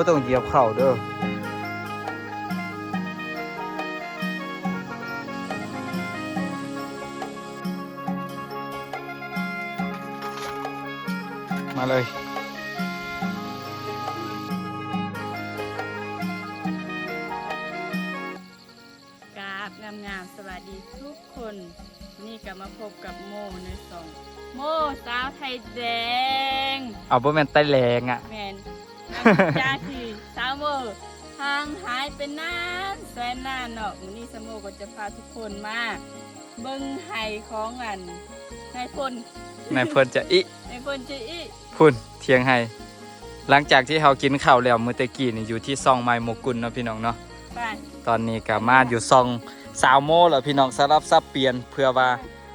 บ่ต้องเหยียบเข่าเด้อมาเลยกราบงามงามๆสวัสดีทุกคน นี่ก็มาพบกับโมในสอง โมสาวไทยแดง เอาบ่แม่นไตแรงอะ แมนนัก จ้าคือสาวโมทางหายไปนานแสนนานเนาะวันนี้สาวโมก็จะพาทุกคนมาเบิ้งไห้ของอันนายพลนายเพิ่นจะอินายพลจะอีพุ่นเทียงให้หลังจากที่เฮากินข้าวแล้วมื้อตะกี้นี่อยู่ที่ซองไม้โมกุลเนาะพี่น้องเนาะไปตอนนี้ก็มาอยู่ซองสาวโมแล้วพี่น้องสลับซับเปลี่ยนเพื่อว่า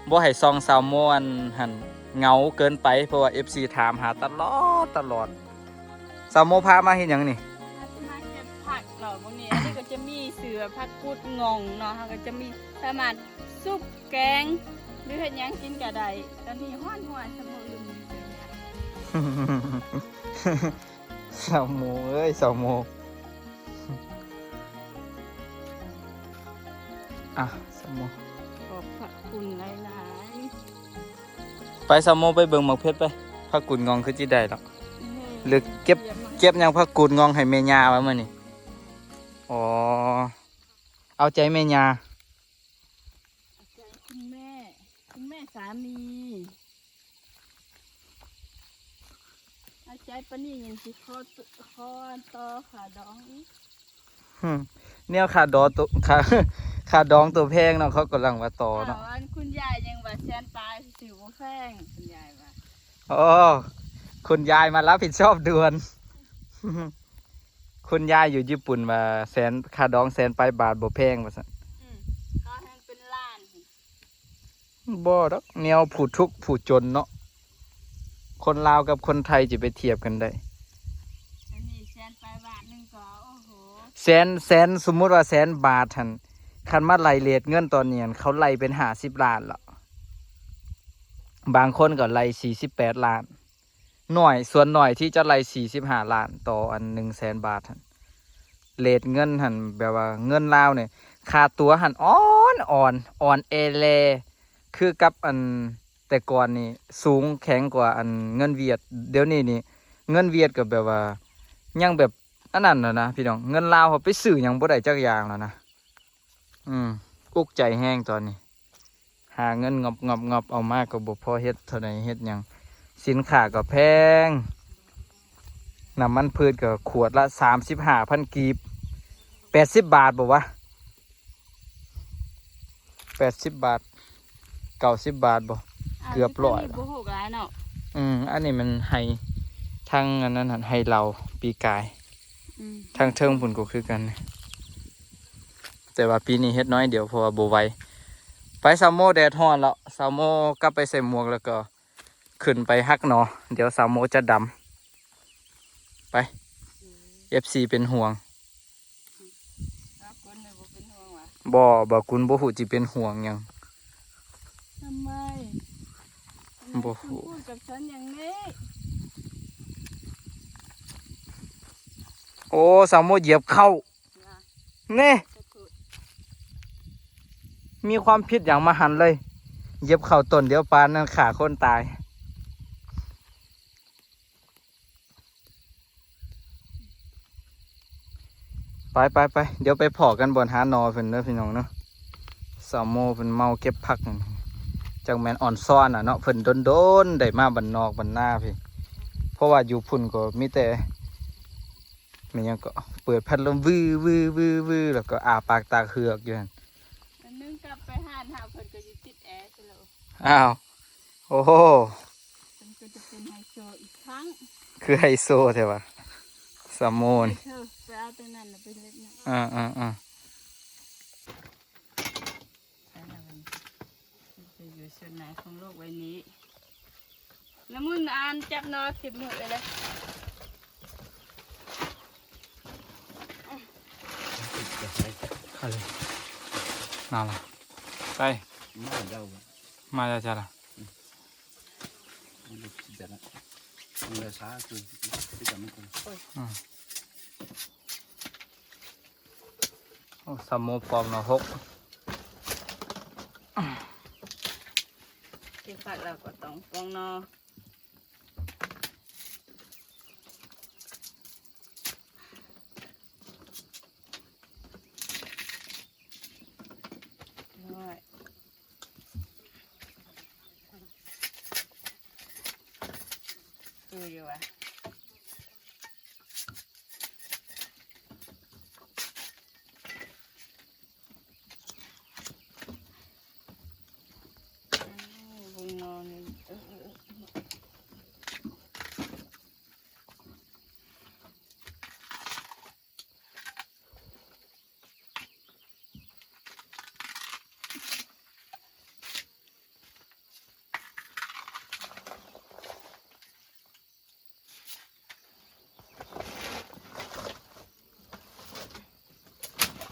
บ่ให้ซองสาวโมอันหันเหงาเกินไปเพราะว่า FC ถามหาตลอดตลอด สาวโมพามาเฮ็ดหยังนี่ มาเก็บผักเนาะพวกนี้อันนี้ก็จะมีเสือผักกุดงองเนาะเขาก็จะมีสามารถซุปแกง หรือเห็ดหยังกินก็ได้ตอนนี้ห้อนหัวสาวโมลืมเลยเนี่ยสาวโมเอ้ยสาวโมอะสาวโมขอบพระคุณหลายไปสาวโมไปเบิ่งหมอกเพชรไปพักกุนงองคือจิได้หรอกๆ หรือเก็บยี่ยมมากเก็บหยังพักกุนงองให้แม่ย่าไว้มื้อนี่อ๋อ เอาใจแม่ย่าเอาใจคุณแม่ คุณแม่สามีเอาใจปะนี่ยังสิคอตคอต่อขาดองอีกหึเนี่ยค่าดอตัวค่าค่าดองตัวแพงเนาะเขากำลังว่าต่อเนาะอ้าวอันคุณยายยังว่าแซนตายสิวแข้งคุณยายว่าอ๋อ คุณยายมารับผิดชอบด่วน คุณยายอยู่ญี่ปุ่นมาแสนค่าดองแสนไปลายบาทบ่แพงว่าซั่นอืมก็ให้เป็นล้านบ่ดอกแนวผู้ทุกข์ผู้จนเนาะคนลาวกับคนไทยจะไปเทียบกันได้อันนี้แซนไปบาทหนึงก็โอ้โหแสนแสนสมมุติว่าแสนบาทหันคันมาไล่เรทเงินตอนเนี้ยเขาไล่เป็นห้าสิบล้านแล้วบางคนก็ไล่สี่สิบแปดล้าน หน่อยส่วนหน่อยที่จะไล่สี่สิบห้าล้านต่ออันหนึ่งแสนบาทหันเรทเงินหันแบบว่าเงินลาวเนี่ยค่าตัวหันอ่อนอ่อนอ่อนเอเลคือกับอันแต่ก่อนนี่สูงแข็งกว่าอันเงินเวียด เดี๋ยวนี้นี่เงินเวียดก็แบบว่ายังแบบอันนั้นนะนะพี่น้องเงินลาวเขาไปซื้อยังบ่ได้จักอย่างแล้วนะอืมอุกใจแห้งตอนนี้ หาเงินงอบงอบงอบเอามากก็บ่พอเฮ็ดเท่าไหร่เฮ็ดยัง สินค้าก็แพงน้ำมันพืชก็ขวดละสามสิบห้าพันกีบแปดสิบบาทบ่วะแปดสิบบาทเก้าสิบบาทบ่เกือบร้อยนนี้บ่หกหลายเนาะอืมอันนี้มันให้ทางอันนั้นหั่นให้เราปีกายอืมทางเทิงผุนก็คือกัน แต่ว่าปีนี้เฮ็ดน้อยเดียวเพราะว่าบไหวไปซาวโมแดดฮ้อนแล้วซาวโมกลับไปใส่หมวกแล้วก็ ขึ้นไปฮักหนอ เดี๋ยวซาวโมจะดำไป FC เป็นห่วงครับคนเลยบ่เป็นห่วงว่ะบ่บ่คุณบ่ฮู้จิเป็นห่วงหยังทำไมทำไมบ่คุณฮู้พูดกับฉันอย่างนี้โอ้ซาวโมเหยียบเข้านะเน่จะพูดมีความผิดอย่างมหันต์เลยเหยียบเข้าต้นเดี๋ยวปานนั้นขาคนตาย ไปไปไปเดี๋ยวไปพอกันบนหาหนอเพิ่นเด้อพี่น้องเนาะสาวโมเพิ่นเมาเก็บผักนั่นจังแมนอ่อนซ้อนอะเนาะเพิ่นโดนๆได้มาบันนอกบันหน้าพี่เพราะว่าอยู่พุ่นก็มีแต่มีหยังก็เปิดพัดลมวื้อวื้อวื้อวื้อแล้วก็อาปากตากเหือกอยู่นั่นอันนึงกลับไปห้านหาเพิ่นก็จะติดแอร์ซะแล้วอ้าวโอ้โหเพิ่นก็จะเป็นไฮโซอีกครั้งคือไฮโซใช่ปะสามโมนเธอไป เอาตรงนั้นน่ะไปเล็บนะอ่าอ่าอ่าไปแล้วมันจะอยู่ส่วนไหนของโลกใบนี้แล้วมึงอ่านจับนอสิบมือไปเลยเข้าเลยน่าละไป มาเดามาแล้วจ้ะล่ะมันจะจัดนะมันเลยช้าคือที่จะไม่คงอืม โอ้ สมโมปอมเนะหกเก็บผักเราก็ต้องฟองนออยดูอยู่วะ อ้าวบุญนอนนี่เออเออเออ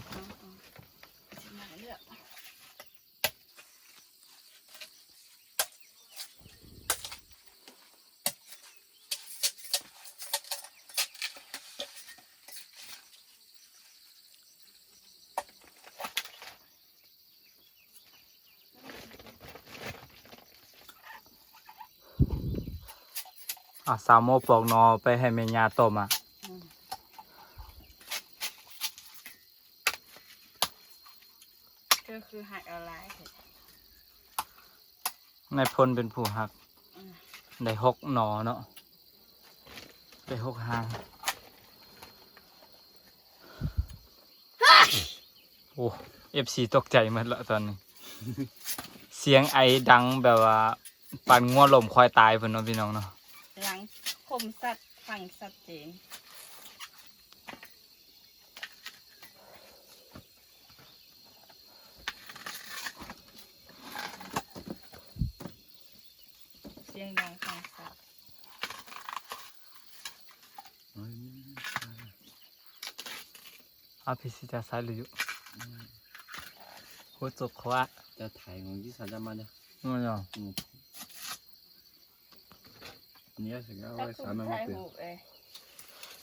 เอาเอาสิมาเลือก อะสามโมปลอกเนอไปให้แม่ยาต้มอะอืมก็คือหักเอาลายเห็ดในพลเป็นผู้หักอืมได้หกหนอเนาะได้หกหางโอ้เอฟซีตกใจหมดละตอนนี้ เสียงไอดังแบบว่าปันงัวลมควายตายเพิ่นเนาะพี่น้องเนาะ หลังคมสัตว์ฟังสัตว์เจนเสียงดังฟังสัตว์อาพิสิจะสายหรืออยู่โคจกเขาว่าจะถ่ายของที่สันจะมาเนี่ยมันเนาะอื มอันนี้ถึงเอาถ้าไว้คุสามณมันถ่ามายเปลี่ยนรูปเอ้ย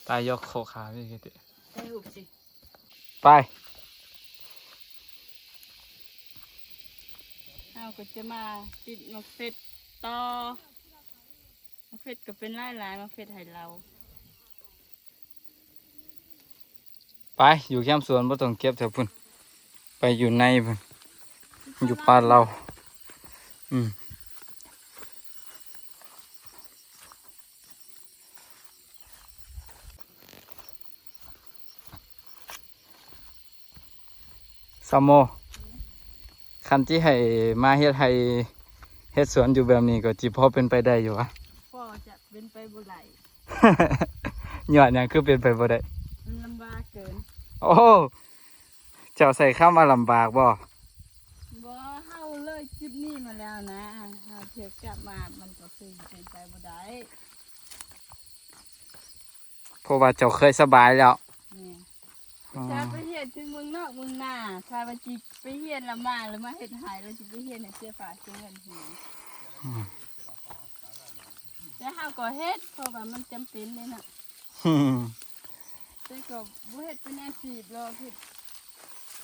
ตายยกโคขาพี่กิติถ่ายรูปสิไปเราก็จะมาติดมะเฟ็ดต่อมะเฟ็ดก็เป็นหลายหลายๆมะเฟ็ดให้เรา ไปอยู่แคมป์สวนบ่ต้องเก็บแถวพุ่นไปอยู่ในพุ่นอยู่ป่านเรา อืม สามโมคันที่ให้มาเฮ็ดให้เฮ็ดสวนอยู่แบบนี้ก็จิพอเป็นไปได้อยู่วะพ่อจะเป็นไปบ่ไหลยอดหยังคือเป็นไปบ่ได้มันลำบากเกิน โอ้เจ้าใส่ข้ามาลำบากบ่บ่เฮาเลยจุดนี้มาแล้วนะเราเถือกลับมามันก็คือเป็นไปบ่ได้เพราะว่าเจ้าเคยสบายแล้วนี่อ๋อจะไป เฮ็ดถึงเมืองนอกเมืองนาถ้าว่าจิไปเฮ็ดละมาแล้วมาเฮ็ดหายแล้วจิไปเฮ็ดให้เสียฝาเสียเงินหีแต่เฮาก็เฮ็ดเพราะว่ามันจำเป็นเลยนะแต่ก็บ่เฮ็ดเป็นอาชีพหรอกเฮ็ด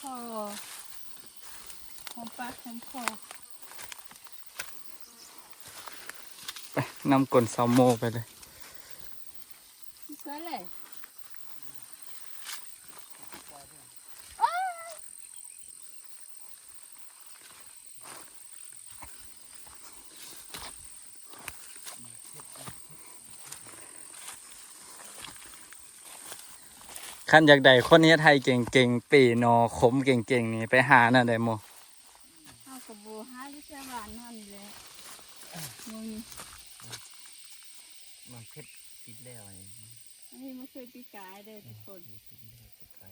พอหอมปากหอมคอไปนำกลนซาวโมไปเลย ใส่เลย ขั้นอยากได้คนนี้ไทยเก่งๆปีนอขมเก่งๆนี่ไปหาน่ะได้โมเฮาก็บ่หาที่ชาวบ้านเฮานี่แหละมึงมันเพชรปิดแล้วไอ้อันนี้มันเคยปีกายเด้อทุกคนปิดแล้วปิดไป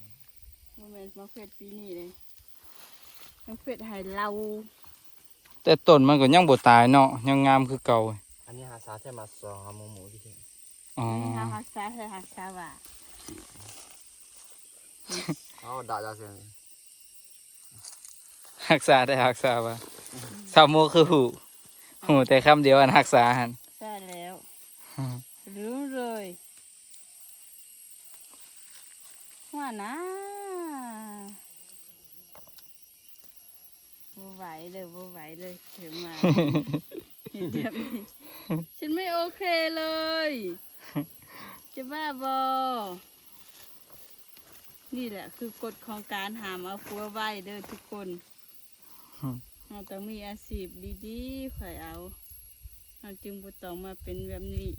โมเมนต์มาเฟดปีนี้เลยมาเฟดให้เราแต่ต้นมันก็ยังบ่ตายเนาะยังงามคือเก่าอันนี้หาสาแค่มาสองหาหมูหมูที่เห็นอ๋อนี่ฮาฮักษาเธอฮักษาว่า เอาด่าด่าเสียงรักษาได้รักษาว่าซาวโมคือหูหูแต่คำเดียวอันรักษาหันใช่แล้ว รู้เลยว่านะบ่ไหวเลยบ่ไหวเลยถึงมาเห็นแบบนี้ฉันไม่โอเคเลย จะบ้าบอ นี่แหละคือกฎของการหามเอาฟัวไว้เด้อทุกคนอืมเราต้องมีอาชีพดีๆค่อยเอาเราจึงบ่ต้องมาเป็นแบบนี้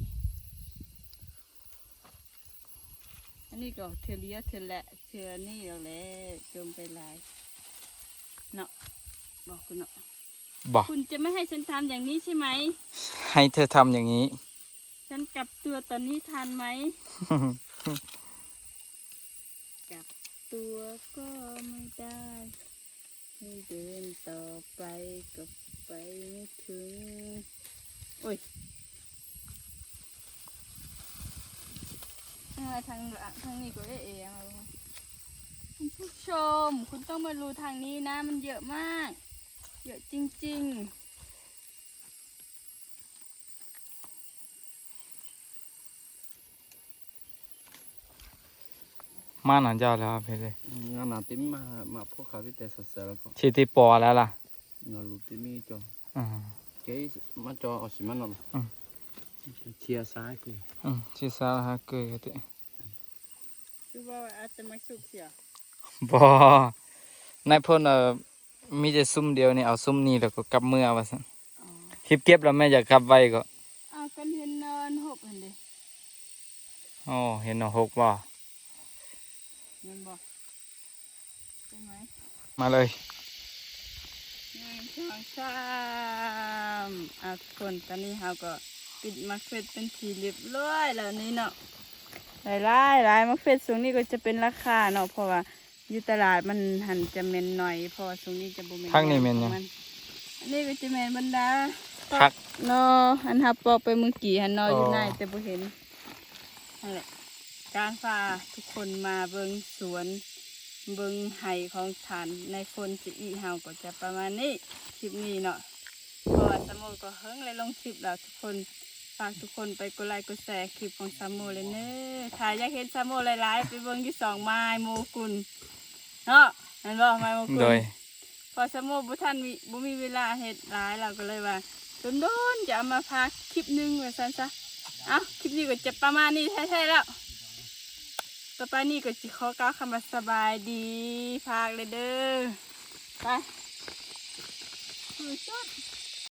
อันนี้ก็เทอเลียเทอแหละเทอนี่เอาแหละจมไปหลายเนาะบอกคุณเนาะบอกคุณจะไม่ให้ฉันทำอย่างนี้ใช่ไหม ให้เธอทำอย่างนี้ ฉันกลับตัวตอนนี้ทันไหมกลับ ตัวก็ไม่ได้ให้เดินต่อไปก็ไปไม่ถึง โอ้ยทางทางหลังทางนี้ก็ได้เองเอคุณผู้ชม คุณต้องมาดูทางนี้นะ มันเยอะมาก เยอะจริง ๆ มาหนานเจ้าแล้วเพชรเลยงานหนาติมมามาพวกเขาที่แต่สดๆแล้วก็ชิติปอแล้วล่ะงานลูติมีจออืมเจ๊มาจอเอาสิมันหน่อยอืมเชียร์ซ้ายคืออืมชิซาฮะเกยกะติคือว่าอาจจะไม่สุกเสียบอในายพ่นเอ่อมีแต่ซุ่มเดียวนี่เอาซุ่มนี้แล้วก็กลับเมื่อว่าซั่นอ๋อคลิปเก็บแล้วแม่อยากกลับไว้ก็เอากันเห็นนอนหกเห็นดิอ๋อเห็นเอาหกบ่ เงินบอกใช่ไหมมาเลยหนึ่งสองสามอะทุกคนตอนนี้เราก็ปิดมักเฟสเป็นทีเรียบร้อยแล้วนี่เนาะหลายหลายหลายมักเฟสตรงนี้ก็จะเป็นราคาเนาะเพราะว่าอยู่ตลาดมันหันจะเมนหน่อยเพราะว่าตรงนี้จะบ่เมนทางนี้แม่นหยังของอันนี้ก็จะเมนบรรดาพักเนาะอันฮับปอกไปเมื่อกี้หันเนออยู่อ๋อในแต่บ่เห็นนั่นแหละ การพาทุกคนมาเบิงสวนเบิงไห่ของฐานในคนจิอีเฮาก็จะประมาณนี้คลิปนี้เนาะเพราะว่าสามโมก็เฮิงเลยลงคลิปแล้วทุกคนฝากทุกคนไปกดไลค์กดแชร์คลิปของสามโมเลยเน้อถ้าอยากเห็นสามโมหลายๆไปเบิงที่สองไม้โมกุลเนาะเห็นบ่ไม้โมกุลโดยพอสมมติบุท่านมีบุมีเวลาเห็ดหลายเราก็เลยว่าโดนๆจะเอามาพักคลิปหนึงไว้ซันซะเอาคลิปนี้ก็จะประมาณนี้แท้ๆแล้ว ต่อไปนี่ก็จะขอก้าวคำว่าสบายดีพักเลยเด้อไปสุด